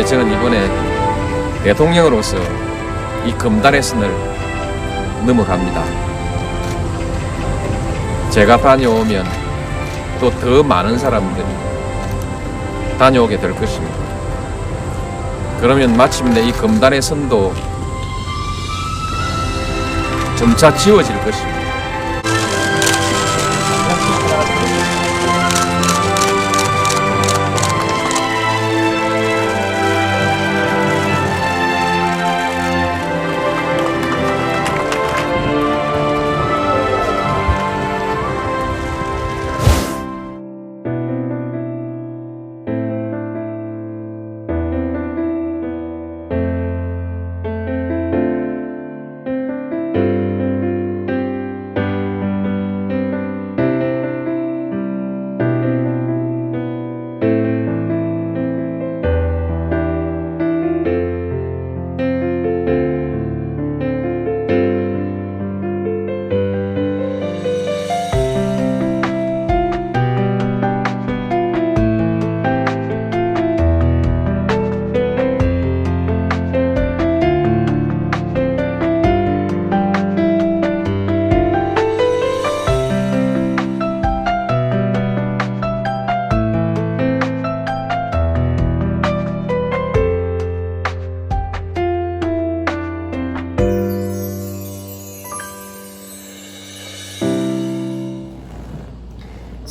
이제 저는 이번에 대통령으로서 이 금단의 선을 넘어갑니다. 제가 다녀오면 또 더 많은 사람들이 다녀오게 될 것입니다. 그러면 마침내 이 금단의 선도 점차 지워질 것입니다.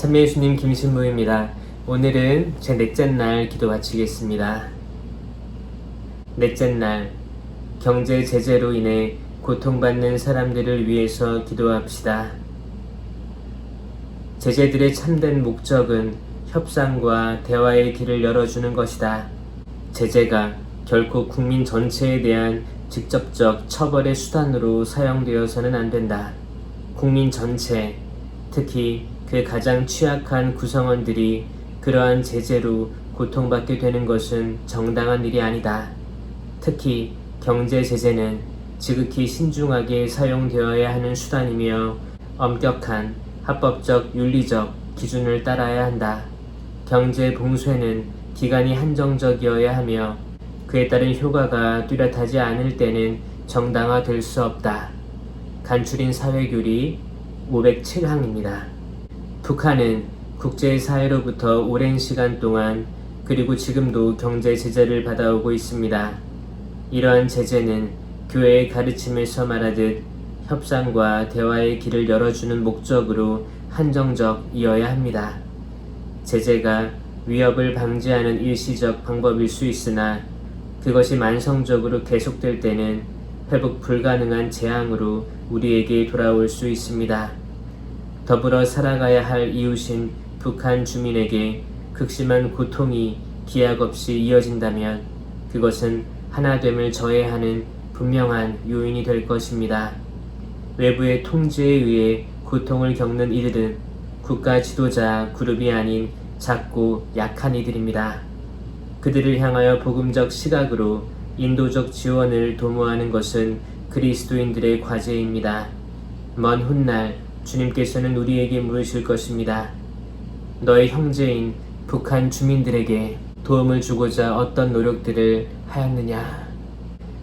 참여해 주님 김신무입니다. 오늘은 제 넷째 날 기도 마치겠습니다. 넷째 날 경제 제재로 인해 고통받는 사람들을 위해서 기도합시다. 제재들의 참된 목적은 협상과 대화의 길을 열어주는 것이다. 제재가 결코 국민 전체에 대한 직접적 처벌의 수단으로 사용되어서는 안 된다. 국민 전체, 특히 그 가장 취약한 구성원들이 그러한 제재로 고통받게 되는 것은 정당한 일이 아니다. 특히 경제 제재는 지극히 신중하게 사용되어야 하는 수단이며 엄격한 합법적 윤리적 기준을 따라야 한다. 경제 봉쇄는 기간이 한정적이어야 하며 그에 따른 효과가 뚜렷하지 않을 때는 정당화될 수 없다. 간추린 사회교리 507항입니다. 북한은 국제사회로부터 오랜 시간 동안 그리고 지금도 경제 제재를 받아오고 있습니다. 이러한 제재는 교회의 가르침에서 말하듯 협상과 대화의 길을 열어주는 목적으로 한정적이어야 합니다. 제재가 위협을 방지하는 일시적 방법일 수 있으나 그것이 만성적으로 계속될 때는 회복 불가능한 재앙으로 우리에게 돌아올 수 있습니다. 더불어 살아가야 할 이웃인 북한 주민에게 극심한 고통이 기약 없이 이어진다면 그것은 하나됨을 저해하는 분명한 요인이 될 것입니다. 외부의 통제에 의해 고통을 겪는 이들은 국가 지도자 그룹이 아닌 작고 약한 이들입니다. 그들을 향하여 복음적 시각으로 인도적 지원을 도모하는 것은 그리스도인들의 과제입니다. 먼 훗날 주님께서는 우리에게 물으실 것입니다. 너의 형제인 북한 주민들에게 도움을 주고자 어떤 노력들을 하였느냐?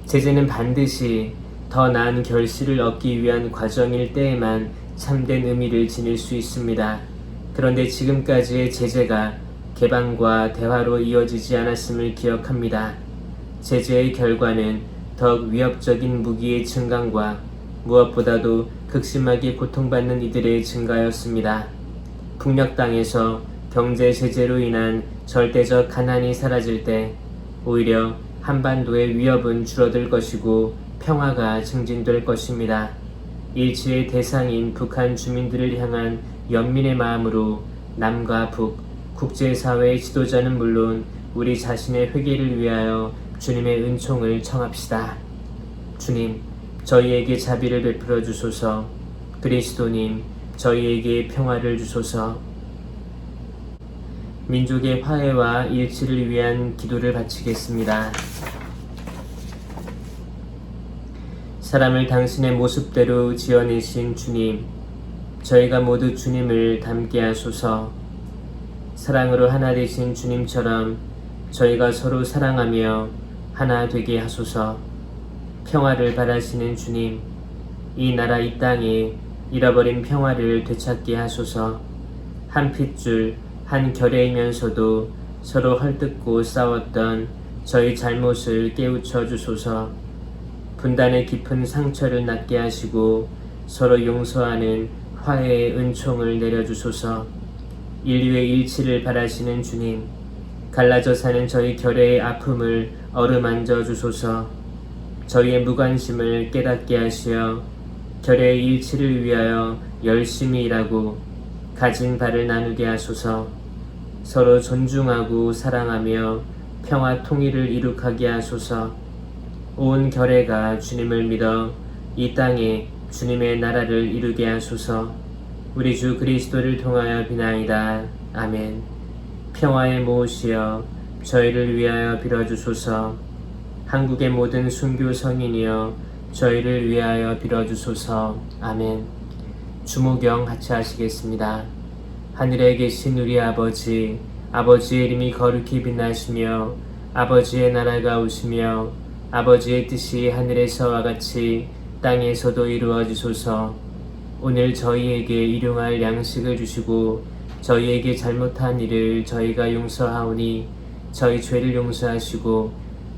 제재는 반드시 더 나은 결실을 얻기 위한 과정일 때에만 참된 의미를 지닐 수 있습니다. 그런데 지금까지의 제재가 개방과 대화로 이어지지 않았음을 기억합니다. 제재의 결과는 더욱 위협적인 무기의 증강과 무엇보다도 극심하게 고통받는 이들의 증가였습니다. 북녘 땅에서 경제 제재로 인한 절대적 가난이 사라질 때 오히려 한반도의 위협은 줄어들 것이고 평화가 증진될 것입니다. 일치의 대상인 북한 주민들을 향한 연민의 마음으로 남과 북, 국제사회의 지도자는 물론 우리 자신의 회개를 위하여 주님의 은총을 청합시다. 주님, 저희에게 자비를 베풀어 주소서. 그리스도님, 저희에게 평화를 주소서. 민족의 화해와 일치를 위한 기도를 바치겠습니다. 사람을 당신의 모습대로 지어내신 주님, 저희가 모두 주님을 닮게 하소서. 사랑으로 하나 되신 주님처럼 저희가 서로 사랑하며 하나 되게 하소서. 평화를 바라시는 주님, 이 나라 이 땅에 잃어버린 평화를 되찾게 하소서. 한 핏줄, 한 결의이면서도 서로 헐뜯고 싸웠던 저희 잘못을 깨우쳐 주소서. 분단의 깊은 상처를 낫게 하시고 서로 용서하는 화해의 은총을 내려주소서. 인류의 일치를 바라시는 주님, 갈라져 사는 저희 결의의 아픔을 어루만져 주소서. 저희의 무관심을 깨닫게 하시어 결의의 일치를 위하여 열심히 일하고 가진 바를 나누게 하소서. 서로 존중하고 사랑하며 평화 통일을 이룩하게 하소서. 온 결의가 주님을 믿어 이 땅에 주님의 나라를 이루게 하소서. 우리 주 그리스도를 통하여 비나이다. 아멘. 평화의 모으시여 저희를 위하여 빌어주소서. 한국의 모든 순교 성인이여 저희를 위하여 빌어주소서. 아멘. 주무경 같이 하시겠습니다. 하늘에 계신 우리 아버지, 아버지의 이름이 거룩히 빛나시며 아버지의 나라가 오시며 아버지의 뜻이 하늘에서와 같이 땅에서도 이루어지소서. 오늘 저희에게 일용할 양식을 주시고 저희에게 잘못한 일을 저희가 용서하오니 저희 죄를 용서하시고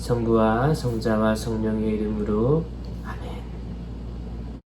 성부와 성자와 성령의 이름으로